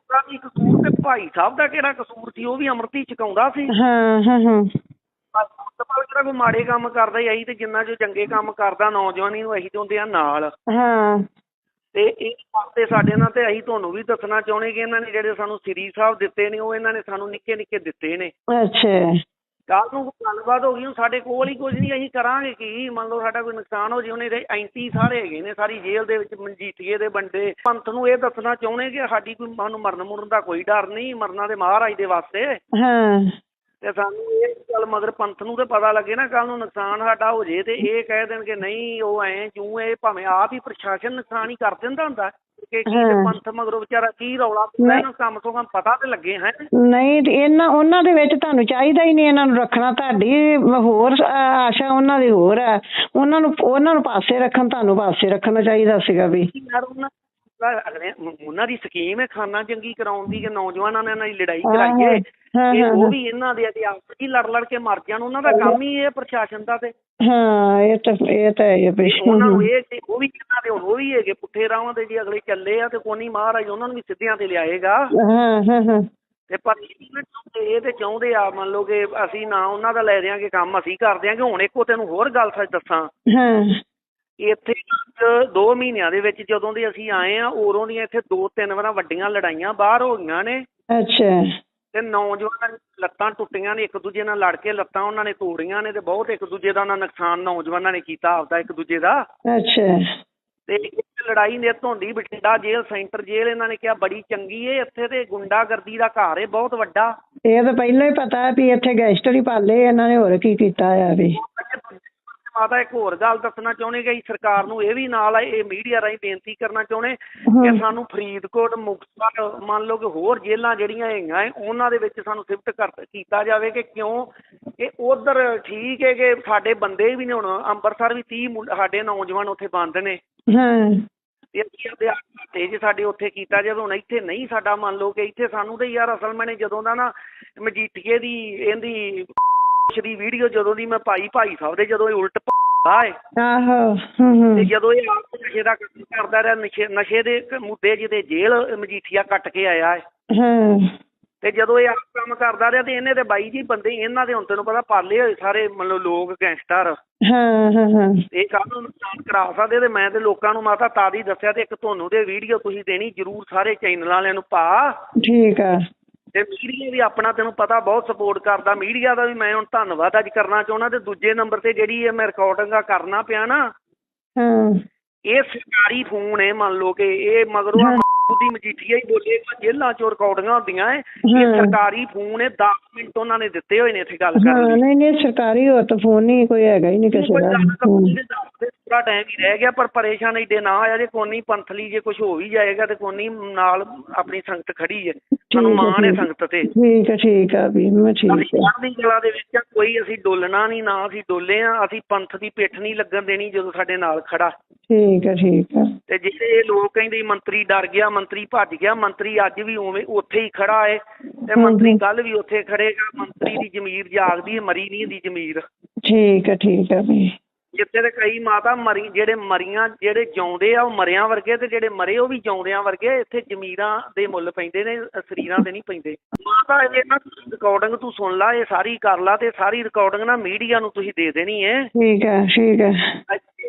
ਮੇਰਾ ਵੀ ਕਸੂਰ ਤੇ ਭਾਈ ਸਾਹਿਬ ਦਾ ਕਿਹੜਾ ਕਸੂਰ ਸੀ ਉਹ ਵੀ ਅੰਮ੍ਰਿਤ ਹੀ ਛਕਾਉਂਦਾ ਸੀ। ਹਾਂ ਹਾਂ ਹਾਂ। ਕੋਈ ਮਾੜੇ ਕੰਮ ਕਰਦਾ ਹੀ ਅਸੀਂ ਤੇ ਜਿੰਨਾ ਜੋ ਚੰਗੇ ਕੰਮ ਕਰਦਾ ਨੌਜਵਾਨੀ ਨੂੰ ਅਸੀਂ ਚਾਹੁੰਦੇ ਆ ਨਾਲ। ਹਾਂ। ਤੇ ਇਹ ਵਾਸਤੇ ਸਾਡੇ ਨਾਲ ਤੇ ਅਸੀਂ ਤੁਹਾਨੂੰ ਵੀ ਦੱਸਣਾ ਚਾਹੁੰਦੇ ਕਿ ਇਹਨਾਂ ਨੇ ਜਿਹੜੇ ਸਾਨੂੰ ਸ੍ਰੀ ਸਾਹਿਬ ਦਿੱਤੇ ਨੇ ਉਹ ਇਹਨਾਂ ਨੇ ਸਾਨੂੰ ਨਿੱਕੇ ਨਿੱਕੇ ਦਿੱਤੇ ਨੇ। ਅੱਛਾ। ਕੱਲ ਨੂੰ ਕੋਈ ਗੱਲਬਾਤ ਹੋ ਗਈ ਹੁਣ ਸਾਡੇ ਕੋਲ ਹੀ ਕੁਝ ਨਹੀਂ ਅਸੀਂ ਕਰਾਂਗੇ ਕੀ? ਮੰਨ ਲਓ ਸਾਡਾ ਕੋਈ ਨੁਕਸਾਨ ਹੋ ਜੇ ਉਹਨੇ ਦੇ ਐਂਟੀ ਸਾਰੇ ਹੈਗੇ ਨੇ ਸਾਰੀ ਜੇਲ੍ਹ ਦੇ ਵਿੱਚ ਮਨਜੀਠੀਏ ਦੇ ਬੰਦੇ। ਪੰਥ ਨੂੰ ਇਹ ਦੱਸਣਾ ਚਾਹੁੰਦੇ ਕਿ ਸਾਡੀ ਕੋਈ ਸਾਨੂੰ ਮਰਨ ਮੁਰਨ ਦਾ ਕੋਈ ਡਰ ਨਹੀਂ ਮਰਨਾ ਦੇ ਮਹਾਰਾਜ ਦੇ ਵਾਸਤੇ। ਹਾਂ। ਤੇ ਸਾਨੂੰ ਇਹ ਗੱਲ ਮਗਰ ਪੰਥ ਨੂੰ ਤੇ ਪਤਾ ਲੱਗੇ ਨਾ ਕੱਲ ਨੂੰ ਨੁਕਸਾਨ ਸਾਡਾ ਹੋ ਜੇ ਤੇ ਇਹ ਕਹਿ ਦੇਣ ਕਿ ਨਹੀਂ ਉਹ ਐ ਜੂ ਇਹ ਭਾਵੇਂ ਆਪ ਹੀ ਪ੍ਰਸ਼ਾਸਨ ਨੁਕਸਾਨ ਹੀ ਕਰ ਦਿੰਦਾ ਹੁੰਦਾ। ਕਿ ਕੀ ਤੇ। ਪੰਥ ਮਗਰੋਂ ਵਿਚਾਰਾ ਕੀ ਰੌਲਾ ਪਾਉਂਦਾ ਇਹਨੂੰ ਕੰਮ ਤੋਂ ਕੰਮ ਪਤਾ ਤੇ ਲੱਗੇ ਹੈ। ਨਹੀਂ ਤੇ ਇਹਨਾਂ ਉਹਨਾਂ ਦੇ ਵਿੱਚ ਤੁਹਾਨੂੰ ਚਾਹੀਦਾ ਹੀ ਨਹੀਂ ਇਹਨਾਂ ਨੂੰ ਰੱਖਣਾ ਤੁਹਾਡੀ ਹੋਰ ਆਸ਼ਾ ਉਹਨਾਂ ਦੀ ਹੋਰ ਹੈ। ਉਹਨਾਂ ਨੂੰ ਉਹਨਾਂ ਨੂੰ ਪਾਸੇ ਰੱਖਣ ਤੁਹਾਨੂੰ ਪਾਸੇ ਰੱਖਣਾ ਚਾਹੀਦਾ ਸੀਗਾ ਵੀ। ਯਾਰ ਉਹਨਾਂ ਅਗਲੇ ਉਹਨਾਂ ਦੀ ਸਕੀਮ ਹੈ ਖਾਨਾ ਜੰਗੀ ਕਰਾਉਣ ਦੀ ਕਿ ਨੌਜਵਾਨਾਂ ਨਾਲ ਇਹਨਾਂ ਦੀ ਲੜਾਈ ਕਰਾਈਏ ਇਹ ਹਾਂ, ਉਹ। ਵੀ ਇਹਨਾਂ ਦੇ ਅਤੇ ਆਪਸ ਹੀ ਲੜ ਲੜ ਕੇ ਮਰ ਜਾਣ। ਉਹਨਾਂ ਦਾ ਕੰਮ ਹੀ ਇਹ ਪ੍ਰਸ਼ਾਸਨ ਦਾ ਤੇ। ਹਾਂ ਇਹ ਤਾਂ ਇਹ ਤਾਂ ਹੈ ਹੀ ਆ ਵੀ ਉਹਨਾਂ ਨੂੰ ਇਹ ਕਿ ਉਹ ਵੀ ਇਹਨਾਂ ਦੇ ਉਹ ਵੀ ਹੈਗੇ ਪੁੱਠੇ ਰਾਹਾਂ ਤੇ ਜੀ ਅਗਲੇ ਚੱਲੇ ਆ ਤੇ ਕੋਨੀ ਮਹਾਰਾਜ ਉਹਨਾਂ ਨੂੰ ਵੀ ਸਿੱਧਿਆਂ ਤੇ ਲਿਆਏਗਾ। ਹਾਂ ਹਾਂ ਹਾਂ। ਤੇ ਪਰ ਇਹ ਨੀ ਨਾ ਚਾਹੁੰਦੇ, ਇਹ ਤੇ ਚਾਹੁੰਦੇ ਆ ਮੰਨ ਲਓ ਕਿ ਅਸੀਂ ਨਾ ਉਹਨਾਂ ਦਾ ਲੈ ਦਿਆਂਗੇ ਕੰਮ ਅਸੀਂ ਕਰ ਦਿਆਂਗੇ। ਹੁਣ ਇੱਕੋ ਤੈਨੂੰ ਹੋਰ ਗੱਲ ਸੱਚ ਦੱਸਾਂ। ਹਾਂ। ਇੱਥੇ 2 ਮਹੀਨਿਆਂ ਦੇ ਵਿੱਚ ਜਦੋਂ ਦੇ ਅਸੀਂ ਆਏ ਆ ਉਰੋਂ ਦੀਆਂ ਇੱਥੇ ਦੋ ਤਿੰਨ ਵਾਰਾਂ ਵੱਡੀਆਂ ਲੜਾਈਆਂ ਬਾਹਰ ਹੋ ਗਈਆਂ ਨੇ। ਅੱਛਾ। ਤੇ ਨੌਜਵਾਨਾਂ ਦੀਆਂ ਲੱਤਾਂ ਟੁੱਟੀਆਂ ਨੇ ਇੱਕ ਦੂਜੇ ਨਾਲ ਲੜ ਕੇ ਲੱਤਾਂ ਉਹਨਾਂ ਨੇ ਤੋੜੀਆਂ ਨੇ ਤੇ ਬਹੁਤ ਇੱਕ ਦੂਜੇ ਦਾ ਉਹਨਾਂ ਨੁਕਸਾਨ ਨੌਜਵਾਨਾਂ ਨੇ ਕੀਤਾ ਆਪਦਾ ਇੱਕ ਦੂਜੇ ਦਾ। ਅੱਛਾ। ਤੇ ਇੱਕ ਲੜਾਈ ਨਿੱਤ ਹੁੰਦੀ ਬਠਿੰਡਾ ਜੇਲ੍ਹ ਸੈਂਟਰ ਜੇਲ੍ਹ ਇਹਨਾਂ ਨੇ ਕਿਹਾ ਬੜੀ ਚੰਗੀ ਏ ਇੱਥੇ ਤੇ ਗੁੰਡਾਗਰਦੀ ਦਾ ਘਰ ਏ ਬਹੁਤ ਵੱਡਾ। ਇਹ ਤਾਂ ਪਹਿਲਾਂ ਹੀ ਪਤਾ ਹੈ ਵੀ ਇੱਥੇ ਗੈਂਗਸਟਰ ਹੀ ਪਾਲੇ ਇਹਨਾਂ ਨੇ ਹੋਰ ਕੀ ਕੀਤਾ ਆ ਵੀ। ਮਾਤਾ ਇੱਕ ਹੋਰ ਗੱਲ ਦੱਸਣਾ ਚਾਹੁੰਦੇ ਕਿ ਸਰਕਾਰ ਨੂੰ ਇਹ ਵੀ ਨਾਲ ਇਹ ਮੀਡੀਆ ਰਾਹੀਂ ਬੇਨਤੀ ਕਰਨਾ ਚਾਹੁੰਦੇ। ਕਿ ਸਾਨੂੰ ਫਰੀਦਕੋਟ ਮੁਕਤਸਰ ਮੰਨ ਲਓ ਕਿ ਹੋਰ ਜੇਲ੍ਹਾਂ ਜਿਹੜੀਆਂ ਹੈਗੀਆਂ ਉਹਨਾਂ ਦੇ ਵਿੱਚ ਸਾਨੂੰ ਸ਼ਿਫਟ ਕਰ ਕੀਤਾ ਜਾਵੇ ਕਿ ਕਿਉਂ? ਕਿ ਉਧਰ ਠੀਕ ਹੈ ਕਿ ਸਾਡੇ ਬੰਦੇ ਵੀ ਨੇ ਹੁਣ ਅੰਮ੍ਰਿਤਸਰ ਵੀ 30 ਮੁੰਡ- ਸਾਡੇ ਨੌਜਵਾਨ ਉੱਥੇ ਬੰਦ ਨੇ। ਹਾਂ। ਤੇ ਜੇ ਸਾਡੇ ਉੱਥੇ ਕੀਤਾ ਜਾਵੇ ਹੁਣ ਇੱਥੇ ਨਹੀਂ ਸਾਡਾ ਮੰਨ ਲਓ ਕਿ ਇੱਥੇ ਸਾਨੂੰ ਤੇ ਯਾਰ ਅਸਲ ਮੈਨੇ ਜਦੋਂ ਦਾ ਨਾ ਮਜੀਠੀਏ ਦੀ ਇਹਦੀ ਦੀ ਵੀਡੀਓ ਜਦੋਂ ਦੀ ਮੈਂ ਪਾਈ ਭਾਈ ਸਾਹਿਬ ਦੇ ਜਦੋਂ ਇਹ ਉਲਟ ਭਾ ਏ ਆਹੋ ਹੂੰ ਤੇ ਜਦੋਂ ਇਹ ਆਪ ਨਸ਼ੇ ਦਾ ਕੰਮ ਕਰਦਾ ਰਿਹਾ ਨਸ਼ੇ ਨਸ਼ੇ ਦੇ ਇੱਕ ਮੁੱਦੇ ਜਿਹਦੇ ਜੇਲ੍ਹ ਮਜੀਠੀਆ ਕੱਟ ਕੇ ਆਇਆ ਹਾਂ। ਤੇ ਜਦੋਂ ਇਹ ਆਪ ਕੰਮ ਕਰਦਾ ਰਿਹਾ ਤੇ ਇਹਨੇ ਤੇ ਬਾਈ ਜੀ ਬੰਦੇ ਇਹਨਾਂ ਦੇ ਹੁਣ ਤੈਨੂੰ ਪਤਾ ਪਾਲੇ ਹੋਏ ਸਾਰੇ ਮਤਲਬ ਲੋਕ ਗੈਂਗਸਟਰ। ਹਾਂ ਹਾਂ ਹਾਂ। ਇਹ ਕੱਲ ਨੂੰ ਨੁਕਸਾਨ ਕਰਾ ਸਕਦੇ ਤੇ ਮੈਂ ਤੇ ਲੋਕਾਂ ਨੂੰ ਮਾਤਾ ਤਾਦੀ ਦੱਸਿਆ ਤੇ ਇੱਕ ਤੁਹਾਨੂੰ ਤੇ ਵੀਡੀਓ ਤੁਸੀਂ ਦੇਣੀ ਜ਼ਰੂਰ ਸਾਰੇ ਚੈਨਲ ਵਾਲਿਆਂ ਨੂੰ ਪਾ। ਠੀਕ ਆ। ਤੇ ਮੀਡੀਆ ਵੀ ਆਪਣਾ ਤੈਨੂੰ ਪਤਾ ਬਹੁਤ ਸਪੋਰਟ ਕਰਦਾ। ਮੀਡੀਆ ਦਾ ਵੀ ਮੈਂ ਹੁਣ ਧੰਨਵਾਦ ਅੱਜ ਕਰਨਾ ਚਾਹੁੰਦਾ ਤੇ ਦੂਜੇ ਨੰਬਰ ਤੇ ਜਿਹੜੀ ਇਹ ਮੈਂ ਰਿਕਾਰਡਿੰਗਾਂ ਕਰਨਾ ਪਿਆ ਨਾ ਹਾਂ। ਇਹ ਸਰਕਾਰੀ ਫੋਨ ਹੈ ਮੰਨ ਲਓ ਕਿ ਇਹ ਮਗਰੋਂ ਹਾਂ। ਦੀ ਮਜੀਠੀਆ ਹੀ ਬੋਲੇ ਜੇਲ੍ਹਾਂ ਚੋਂ ਰਿਕਾਰਡਿੰਗਾਂ ਹੁੰਦੀਆਂ ਹਾਂ। ਇਹ ਸਰਕਾਰੀ ਫੋਨ ਹੈ 10 ਮਿੰਟ ਉਹਨਾਂ ਨੇ ਦਿੱਤੇ ਹੋਏ ਨੇ ਇੱਥੇ ਗੱਲ ਕਰਨ ਹਾਂ ਲਈ ਨਹੀਂ ਨਹੀਂ ਸਰਕਾਰੀ ਹੋ ਤਾਂ ਫੋਨ ਨਹੀਂ ਕੋਈ ਹੈਗਾ ਹੀ ਨਹੀਂ ਕਿਸੇ ਦਾ ਹੂੰ। ਥੋੜਾ ਟਾਈਮ ਹੀ ਰਹਿ ਗਿਆ ਪਰ ਪਰੇਸ਼ਾਨ ਏਡੇ ਨਾ ਆ ਜੇ ਕੋਨੀ ਪੰਥਲੀ ਜੇ ਕੁਝ ਹੋ ਵੀ ਜਾਏਗਾ ਤੇ ਕੋਨੀ ਨਾਲ ਆਪਣੀ ਸੰਗਤ ਖੜੀ ਹੈ ਸਾਨੂੰ ਹੈ, ਮਾਣ ਹੈ ਹੈ। ਸੰਗਤ ਤੇ ਠੀਕ ਹੈ ਠੀਕ ਆ ਵੀ ਮੈਂ ਠੀਕ ਆ ਚੜ੍ਹਦੀ ਕਲਾ ਦੇ ਵਿੱਚ ਕੋਈ ਅਸੀਂ ਡੋਲਣਾ ਨਹੀਂ ਨਾ ਅਸੀਂ ਡੋਲੇ ਆ ਅਸੀਂ ਪੰਥ ਦੀ ਪਿੱਠ ਨਹੀਂ ਲੱਗਣ ਦੇਣੀ ਜਦੋਂ ਸਾਡੇ ਨਾਲ ਖੜਾ ਠੀਕ ਹੈ ਠੀਕ ਆ ਤੇ ਜਿਹੜੇ ਇਹ ਲੋਕ ਕਹਿੰਦੇ ਮੰਤਰੀ ਡਰ ਗਿਆ ਮੰਤਰੀ ਭੱਜ ਗਿਆ ਮੰਤਰੀ ਅੱਜ ਵੀ ਉਵੇਂ ਉੱਥੇ ਹੀ ਖੜਾ ਏ ਤੇ ਮੰਤਰੀ। ਕੱਲ ਵੀ ਉੱਥੇ ਖੜੇਗਾ ਮੰਤਰੀ ਦੀ ਜ਼ਮੀਰ ਜਾਗਦੀ ਹੈ ਮਰੀ ਨਹੀਂ ਦੀ ਜ਼ਮੀਰ। ਠੀਕ ਹੈ ਠੀਕ ਆ ਵੀ। ਜਿੱਥੇ ਤੇ ਕਈ ਮਾਤਾ ਮਰੀ ਜਿਹੜੇ ਮਰੀਆਂ ਜਿਹੜੇ ਜਿਉਂਦੇ ਆ ਉਹ ਮਰਿਆਂ ਵਰਗੇ ਤੇ ਜਿਹੜੇ ਮਰੇ ਉਹ ਵੀ ਜਿਉਂਦਿਆਂ ਵਰਗੇ ਇੱਥੇ ਜ਼ਮੀਰਾਂ ਦੇ ਮੁੱਲ ਪੈਂਦੇ ਨੇ ਸਰੀਰਾਂ ਦੇ ਨਹੀਂ ਪੈਂਦੇ। ਮਾਤਾ ਇਹ ਨਾ ਰਿਕਾਰਡਿੰਗ ਤੂੰ ਸੁਣ ਲਾ ਇਹ ਸਾਰੀ ਕਰ ਲਾ ਤੇ ਸਾਰੀ ਰਿਕਾਰਡਿੰਗ ਨਾ ਮੀਡੀਆ ਨੂੰ ਤੁਸੀਂ ਦੇ ਦੇਣੀ ਹੈ ਠੀਕ ਹੈ ਠੀਕ ਹੈ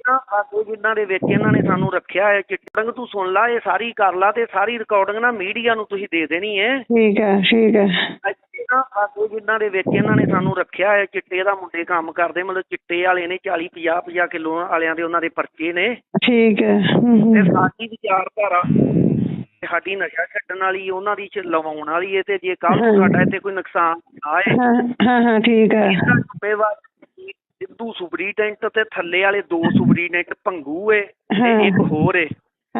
ਇੱਥੇ ਨਾ ਸਾਡੇ ਜਿਨ੍ਹਾਂ ਦੇ ਵਿੱਚ ਇਹਨਾਂ ਨੇ ਸਾਨੂੰ ਰੱਖਿਆ ਹੈ ਚਿੱਟੰਗ ਤੂੰ ਸੁਣ ਲਾ ਇਹ ਸਾਰੀ ਕਰ ਲਾ ਤੇ ਸਾਰੀ ਰਿਕਾਰਡਿੰਗ ਨਾ ਮੀਡੀਆ ਨੂੰ ਤੁਸੀਂ ਦੇ ਦੇਣੀ ਹੈ ਠੀਕ ਹੈ ਠੀਕ ਹੈ ਸਾਡੇ ਜਿਨ੍ਹਾਂ ਦੇ ਵਿੱਚ ਇਹਨਾਂ ਨੇ ਸਾਨੂੰ ਰੱਖਿਆ ਹੈ ਚਿੱਟੇ ਦਾ ਮੁੰਡੇ ਕੰਮ ਕਰਦੇ ਮਤਲਬ ਚਿੱਟੇ ਵਾਲੇ ਨੇ 40 50 50 ਕਿਲੋ ਵਾਲਿਆਂ ਦੇ ਉਹਨਾਂ ਦੇ ਪਰਚੇ ਨੇ ਠੀਕ ਹੈ ਤੇ। ਸਾਡੀ ਵਿਚਾਰਧਾਰਾ ਸਾਡੀ ਨਸ਼ਾ ਛੱਡਣ ਵਾਲੀ ਉਹਨਾਂ ਦੀ ਚ ਲਵਾਉਣ ਵਾਲੀ ਹੈ ਤੇ ਜੇ ਕੱਲ। ਸਾਡਾ ਇੱਥੇ ਕੋਈ ਨੁਕਸਾਨ ਆਏ ਹਾਂ ਹਾਂ ਠੀਕ ਹੈ ਜ਼ਿੰਮੇਵਾਰ ਸਿੱਧੂ ਸੁਪਰੀਡੈਂਟ ਤੇ ਥੱਲੇ ਵਾਲੇ ਦੋ ਸੁਪਰੀਡੈਂਟ ਭੰਗੂ ਏ। ਤੇ ਇੱਕ ਹੋਰ ਏ।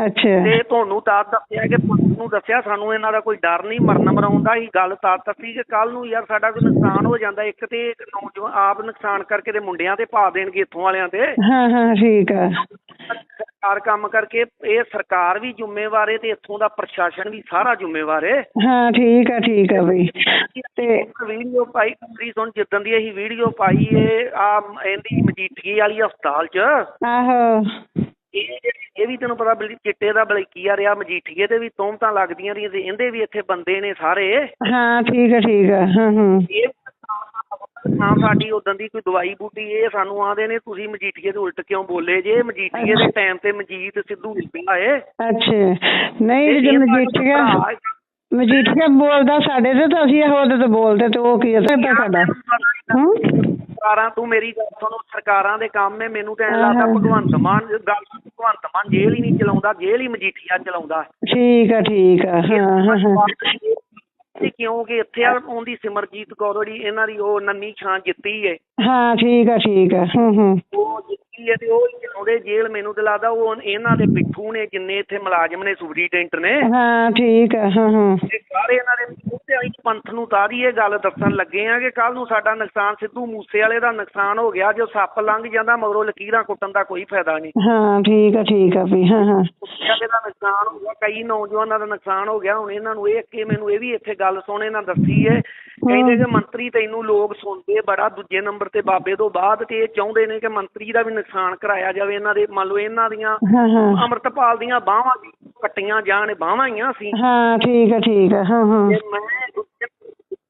ਅੱਛਾ। ਤੇ ਤੁਹਾਨੂੰ ਤਾਂ ਦੱਸਿਆ ਕਿ ਪੁਲਿਸ ਨੂੰ ਦੱਸਿਆ ਸਾਨੂੰ ਇਹਨਾਂ ਦਾ ਕੋਈ ਡਰ ਨਹੀਂ ਮਰਨ ਮਰਾਉਣ ਦਾ ਹੀ ਗੱਲ ਤਾਂ ਦੱਸੀ ਕਿ ਕੱਲ ਨੂੰ ਯਾਰ ਸਾਡਾ ਕੋਈ ਨੁਕਸਾਨ ਹੋ ਜਾਂਦਾ ਇੱਕ ਤੇ ਇੱਕ ਨੌਜਵਾਨ ਆਪ ਨੁਕਸਾਨ ਕਰਕੇ ਤੇ ਮੁੰਡਿਆਂ ਤੇ ਪਾ ਦੇਣਗੇ ਇੱਥੋਂ ਵਾਲਿਆਂ ਤੇ। ਹਾਂ ਹਾਂ ਠੀਕ ਹੈ ਸਰਕਾਰ ਕੰਮ ਕਰਕੇ ਇਹ ਸਰਕਾਰ ਵੀ ਜ਼ਿੰਮੇਵਾਰ ਹੈ ਤੇ ਇੱਥੋਂ ਦਾ ਪ੍ਰਸ਼ਾਸਨ ਵੀ ਸਾਰਾ ਜ਼ਿੰਮੇਵਾਰ ਹੈ ਹਾਂ ਠੀਕ ਹੈ ਠੀਕ ਹੈ ਬਈ। ਤੇ ਵੀਡੀਓ ਪਾਈ ਮੇਰੀ ਸੁਣ ਜਿੱਦਣ ਦੀ ਅਸੀਂ ਵੀਡੀਓ ਪਾਈ ਏ ਆ ਇਹਦੀ ਮਜੀਠੀ ਵਾਲੀ ਹਸਪਤਾਲ 'ਚ। ਆਹੋ। ਇਹ ਇਹ ਵੀ ਤੈਨੂੰ ਪਤਾ ਬਲੀ ਚਿੱਟੇ ਦਾ ਬਲਕੀਆ ਰਿਹਾ ਮਜੀਠੀਏ ਤੇ ਵੀ ਤੋਮਤਾਂ ਲੱਗਦੀਆਂ ਰਹੀਆਂ ਤੇ ਇਹਦੇ ਵੀ ਇੱਥੇ ਬੰਦੇ ਨੇ ਸਾਰੇ। ਹਾਂ ਠੀਕ ਹੈ ਠੀਕ ਹੈ ਹਾਂ ਹਾਂ। ਇਹ ਹਾਂ ਸਾਡੀ ਉਦੋਂ ਦੀ ਕੋਈ ਦਵਾਈ ਬੂਟੀ ਇਹ ਸਾਨੂੰ ਆਂਦੇ ਨੇ ਤੁਸੀਂ ਮਜੀਠੀਏ ਦੇ ਉਲਟ ਕਿਉਂ ਬੋਲੇ? ਜੇ ਮਜੀਠੀਏ ਦੇ ਟਾਈਮ ਤੇ ਮਜੀਤ ਸਿੱਧੂ ਏ ਅੱਛਾ। ਨਹੀਂ ਜੇ ਮਜੀਠੀਆ ਏ। ਮਜੀਠੀਆ ਬੋਲਦਾ ਸਾਡੇ ਤੇ ਤਾਂ ਅਸੀਂ ਉਹਦੇ ਤੇ ਬੋਲਦੇ ਤੇ ਉਹ ਕੀ ਹੈ ਸਾਡਾ। ਹੂੰ? ਸਰਕਾਰਾਂ ਤੂੰ ਮੇਰੀ ਗੱਲ ਸੁਣੋ ਸਰਕਾਰਾਂ ਦੇ ਕੰਮ ਹੈ ਮੈਨੂੰ ਤਾਂ ਲੱਗਦਾ। ਭਗਵੰਤ ਮਾਨ ਗੱਲ ਭਗਵੰਤ ਮਾਨ ਜੇਲ੍ਹ ਹੀ ਨਹੀਂ ਚਲਾਉਂਦਾ ਜੇਲ੍ਹ ਹੀ ਮਜੀਠੀਆ ਚਲਾਉਂਦਾ। ਠੀਕ ਆ ਠੀਕ ਆ। ਹਾਂ ਹਾਂ ਤੇ ਕਿਉਂਕਿ ਇੱਥੇ ਆ ਉਹਦੀ ਸਿਮਰਜੀਤ ਕੌਰ ਜਿਹੜੀ ਇਹਨਾਂ ਦੀ ਉਹ ਨੰਨੀ ਛਾਂ ਜਿੱਤੀ ਏ। ਹਾਂ ਠੀਕ ਆ ਠੀਕ ਆ। ਹੂੰ ਹੂੰ। ਉਹ ਜਿੱਤੀ ਏ ਤੇ ਉਹ ਉਹਦੇ ਜੇਲ੍ਹ ਮੈਨੂੰ ਤੇ ਲੱਗਦਾ ਉਹ ਇਹਨਾਂ ਦੇ ਪਿੱਠੂ ਨੇ ਜਿੰਨੇ ਇੱਥੇ ਮੁਲਾਜ਼ਮ ਨੇ ਸੁਪਰੀਡੈਂਟ ਨੇ। ਹਾਂ ਠੀਕ ਆ ਹਾਂ ਹਾਂ। ਤੇ ਸਾਰੇ ਇਹਨਾਂ ਦੇ ਮੂੰਹ ਤੇ ਅਸੀਂ ਪੰਥ ਨੂੰ ਤਾਰੀ ਇਹ ਗੱਲ ਦੱਸਣ ਲੱਗੇ ਆ ਕਿ ਕੱਲ ਨੂੰ ਸਾਡਾ ਨੁਕਸਾਨ ਸਿੱਧੂ ਮੂਸੇ ਵਾਲੇ ਦਾ ਨੁਕਸਾਨ ਹੋ ਗਿਆ ਜੋ ਸੱਪ ਲੰਘ ਜਾਂਦਾ ਮਗਰੋਂ ਲਕੀਰਾਂ ਕੁੱਟਣ ਦਾ ਕੋਈ ਫਾਇਦਾ ਨਹੀਂ। ਹਾਂ ਠੀਕ ਆ ਠੀਕ ਆ ਵੀ ਹਾਂ ਹਾਂ। ਮੂਸੇ ਵਾਲੇ ਦਾ ਨੁਕਸਾਨ ਹੋ ਗਿਆ ਕਈ ਨੌਜਵਾਨਾਂ ਦਾ ਨੁਕਸਾਨ ਹੋ ਗਿਆ ਹੁਣ ਇਹਨਾਂ ਨੂੰ ਇਹ ਕਿ ਮੈਨੂੰ ਇਹ ਵੀ ਇੱਥੇ ਗੱਲ ਸੁਣੇ ਨਾ ਦੱਸੀ ਏ ਕਹਿੰਦੇ ਕਿ ਮੰਤਰੀ ਤੈਨੂੰ ਲੋਕ ਸੁਣਦੇ ਬੜਾ ਦੂਜੇ ਨੰਬਰ ਤੇ ਬਾਬੇ ਤੋਂ ਬਾਅਦ ਤੇ ਇਹ ਚਾਹੁੰਦੇ ਨੇ ਕਿ ਮੰਤਰੀ ਦਾ ਵੀ ਨੁਕਸਾਨ ਕਰਾਇਆ ਜਾਵੇ ਇਹਨਾਂ ਦੇ ਮੰਨ ਲਓ ਇਹਨਾਂ ਦੀਆਂ ਹਾਂ ਹਾਂ। ਅੰਮ੍ਰਿਤਪਾਲ ਦੀਆਂ ਬਾਹਾਂ ਕੱਟੀਆਂ ਜਾਣ ਬਾਹਾਂ ਹੀ ਆ ਸੀ ਹਾਂ ਠੀਕ ਆ ਠੀਕ ਹਾਂ ਹਾਂ ਮੈਂ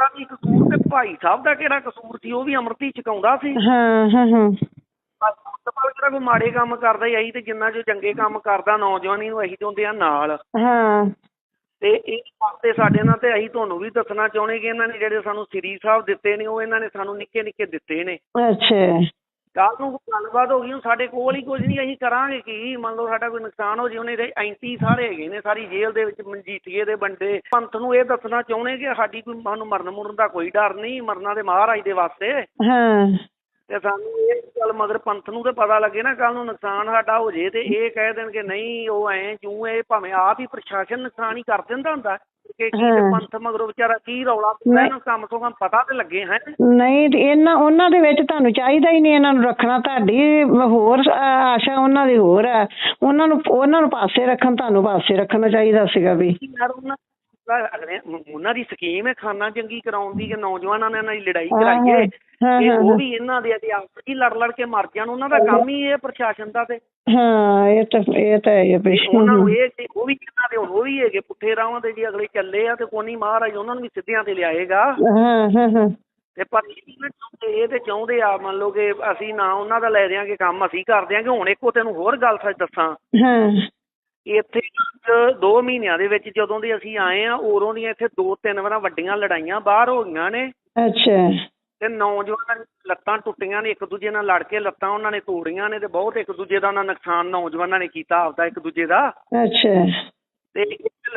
ਤੇਰਾ ਵੀ ਕਸੂਰ ਤੇ ਭਾਈ ਸਾਹਿਬ ਦਾ ਕਿਹੜਾ ਕਸੂਰ ਸੀ? ਉਹ ਵੀ ਅੰਮ੍ਰਿਤ ਹੀ ਛਕਾਉਂਦਾ ਸੀ। ਹਾਂ ਹਾਂ ਹਾਂ। ਜਿਹੜਾ ਕੋਈ ਮਾੜੇ ਕੰਮ ਕਰਦਾ ਹੀ ਅਸੀਂ ਤੇ ਜਿੰਨਾ ਜੋ ਚੰਗੇ ਕੰਮ ਕਰਦਾ ਨੌਜਵਾਨੀ ਨੂੰ ਅਸੀਂ ਚਾਹੁੰਦੇ ਆ ਨਾਲ। ਹਾਂ। ਤੇ ਇਹ ਵਾਸਤੇ ਸਾਡੇ ਨਾਲ ਤੇ ਅਸੀਂ ਤੁਹਾਨੂੰ ਵੀ ਦੱਸਣਾ ਚਾਹੁੰਦੇ ਕਿ ਇਹਨਾਂ ਨੇ ਜਿਹੜੇ ਸਾਨੂੰ ਸ੍ਰੀ ਸਾਹਿਬ ਦਿੱਤੇ ਨੇ ਉਹ ਇਹਨਾਂ ਨੇ ਸਾਨੂੰ ਨਿੱਕੇ ਨਿੱਕੇ ਦਿੱਤੇ ਨੇ। ਅੱਛਾ। ਕੱਲ ਨੂੰ ਕੋਈ ਗੱਲਬਾਤ ਹੋ ਗਈ ਹੁਣ ਸਾਡੇ ਕੋਲ ਹੀ ਕੁਝ ਨਹੀਂ ਅਸੀਂ ਕਰਾਂਗੇ ਕੀ? ਮੰਨ ਲਓ ਸਾਡਾ ਕੋਈ ਨੁਕਸਾਨ ਹੋ ਜੇ ਉਹਨੇ ਦੇ ਐਂਟੀ ਸਾਰੇ ਹੈਗੇ ਨੇ ਸਾਰੀ ਜੇਲ੍ਹ ਦੇ ਵਿੱਚ ਮਨਜੀਠੀਏ ਦੇ ਬੰਦੇ। ਪੰਥ ਨੂੰ ਇਹ ਦੱਸਣਾ ਚਾਹੁੰਦੇ ਕਿ ਸਾਡੀ ਕੋਈ ਸਾਨੂੰ ਮਰਨ ਮੁਰਨ ਦਾ ਕੋਈ ਡਰ ਨਹੀਂ ਮਰਨਾ ਦੇ ਮਹਾਰਾਜ ਦੇ ਵਾਸਤੇ। ਹਾਂ। ਤੇ ਸਾਨੂੰ ਇਹ ਗੱਲ ਮਗਰ ਪੰਥ ਨੂੰ ਤੇ ਪਤਾ ਲੱਗੇ ਨਾ ਕੱਲ ਨੂੰ ਨੁਕਸਾਨ ਸਾਡਾ ਹੋ ਜੇ ਤੇ ਇਹ ਕਹਿ ਦੇਣ ਕਿ ਨਹੀਂ ਉਹ ਐ ਜੂ ਇਹ ਭਾਵੇਂ ਆਪ ਹੀ ਪ੍ਰਸ਼ਾਸਨ ਨੁਕਸਾਨ ਹੀ ਕਰ ਦਿੰਦਾ ਹੁੰਦਾ। ਕਿ ਕੀ ਤੇ। ਪੰਥ ਮਗਰੋਂ ਵਿਚਾਰਾ ਕੀ ਰੌਲਾ ਪਾਉਂਦਾ ਇਹਨੂੰ ਕੰਮ ਤੋਂ ਕੰਮ ਪਤਾ ਤੇ ਲੱਗੇ ਹੈ। ਨਹੀਂ ਇਹਨਾਂ ਉਹਨਾਂ ਦੇ ਵਿੱਚ ਤੁਹਾਨੂੰ ਚਾਹੀਦਾ ਹੀ ਨਹੀਂ ਇਹਨਾਂ ਨੂੰ ਰੱਖਣਾ ਤੁਹਾਡੀ ਹੋਰ ਆਸ਼ਾ ਉਹਨਾਂ ਦੀ ਹੋਰ ਹੈ ਉਹਨਾਂ ਨੂੰ ਉਹਨਾਂ ਨੂੰ ਪਾਸੇ ਰੱਖਣ ਤੁਹਾਨੂੰ ਪਾਸੇ ਰੱਖਣਾ ਚਾਹੀਦਾ ਸੀਗਾ ਵੀ। ਯਾਰ ਉਹਨਾਂ ਅਗਲੇ ਉਹਨਾਂ ਦੀ ਸਕੀਮ ਹੈ ਖਾਨਾ ਜੰਗੀ ਕਰਾਉਣ ਦੀ ਕਿ ਨੌਜਵਾਨਾਂ ਨਾਲ ਇਹਨਾਂ ਦੀ ਲੜਾਈ ਕਰਾਈਏ। ਤੇ ਉਹ। ਵੀ ਇਹਨਾਂ ਦੇ ਅਧਿਆਪਕ ਹੀ ਲੜ ਲੜ ਕੇ ਮਰ ਜਾਣ। ਉਹਨਾਂ ਦਾ ਕੰਮ ਹੀ ਇਹ ਪ੍ਰਸ਼ਾਸਨ ਦਾ ਤੇ। ਹਾਂ ਇਹ ਤਾਂ ਇਹ ਤਾਂ ਹੈ ਹੀ ਆ ਵੀ ਉਹਨਾਂ ਨੂੰ ਇਹ ਕਿ ਉਹ ਵੀ ਇਹਨਾਂ ਦੇ ਉਹ ਵੀ ਹੈਗੇ ਪੁੱਠੇ ਰਾਹਾਂ ਤੇ ਜੇ ਅਗਲੇ ਚੱਲੇ ਆ ਤੇ ਕੋਨੀ ਮਹਾਰਾਜ ਉਹਨਾਂ ਨੂੰ ਵੀ ਸਿੱਧਿਆਂ ਤੇ ਲਿਆਏਗਾ। ਹਾਂ ਹਾਂ ਹਾਂ। ਤੇ ਪਰ ਇਹ ਨੀ ਨਾ ਚਾਹੁੰਦੇ ਇਹ ਤੇ ਚਾਹੁੰਦੇ ਆ ਮੰਨ ਲਓ ਕਿ ਅਸੀਂ ਨਾ ਉਹਨਾਂ ਦਾ ਲੈ ਦਿਆਂਗੇ ਕੰਮ ਅਸੀਂ ਕਰ ਦਿਆਂਗੇ। ਹੁਣ ਇੱਕੋ ਤੈਨੂੰ ਹੋਰ ਗੱਲ ਸੱਚ ਦੱਸਾਂ। ਹਾਂ। ਇੱਥੇ ਅੱਜ ਦੋ ਮਹੀਨਿਆਂ ਦੇ ਵਿੱਚ ਜਦੋਂ ਦੇ ਅਸੀਂ ਆਏ ਆ ਉਰੋਂ ਦੀਆਂ ਇੱਥੇ ਦੋ ਤਿੰਨ ਵਾਰਾਂ ਵੱਡੀਆਂ ਲੜਾਈਆਂ ਬਾਹਰ ਹੋ ਗਈਆਂ ਨੇ। ਅੱਛਾ। ਤੇ ਨੌਜਵਾਨਾਂ ਦੀਆਂ ਲੱਤਾਂ ਟੁੱਟੀਆਂ ਨੇ ਇੱਕ ਦੂਜੇ ਨਾਲ ਲੜ ਕੇ ਲੱਤਾਂ ਉਹਨਾਂ ਨੇ ਤੋੜੀਆਂ ਨੇ ਤੇ ਬਹੁਤ ਇੱਕ ਦੂਜੇ ਦਾ ਉਹਨਾਂ ਨੁਕਸਾਨ ਨੌਜਵਾਨਾਂ ਨੇ ਕੀਤਾ ਆਪਦਾ ਇੱਕ ਦੂਜੇ ਦਾ। ਅੱਛਾ। ਤੇ ਇੱਕ